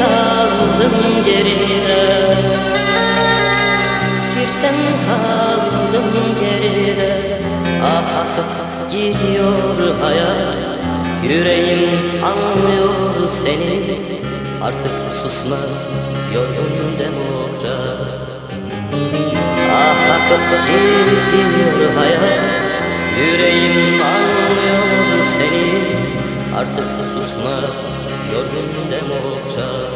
sen kaldın geride. Bir sen kaldın geride. Ah akıp gidiyor hayat. Yüreğim anlıyor seni. Artık susma yorgun demokrat. Ah akıp gidiyor hayat. Yüreğim anlıyor seni. Artık susma yorgun demokrat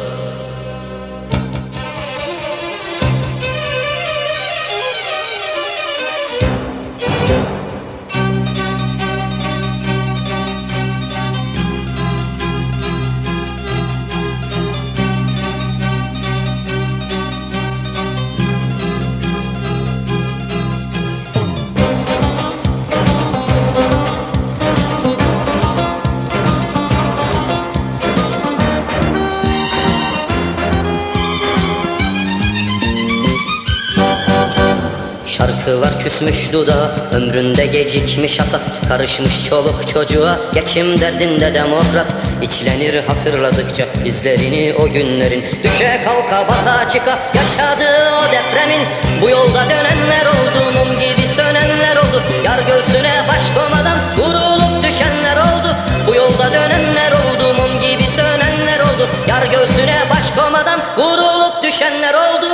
Şarkılar küsmüş dudağa Ömründe gecikmiş hasat. Karışmış çoluk çocuğa Geçim derdinde demokrat. İçlenir hatırladıkça izlerini o günlerin. Düşe kalka bata çıka Yaşadığı o depremin. Bu yolda dönenler oldu Mum gibi sönenler oldu. Yar göğsüne baş komadan Vurulup düşenler oldu. Bu yolda dönenler oldu Mum gibi sönenler oldu. Yar göğsüne baş komadan Vurulup düşenler oldu.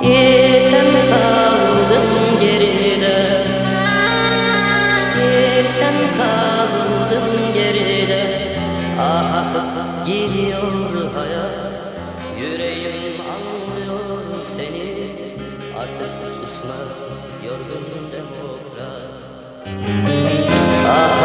Bir gidiyor hayat Yüreğim anlıyor seni. Artık susma yorgun demokrat Ah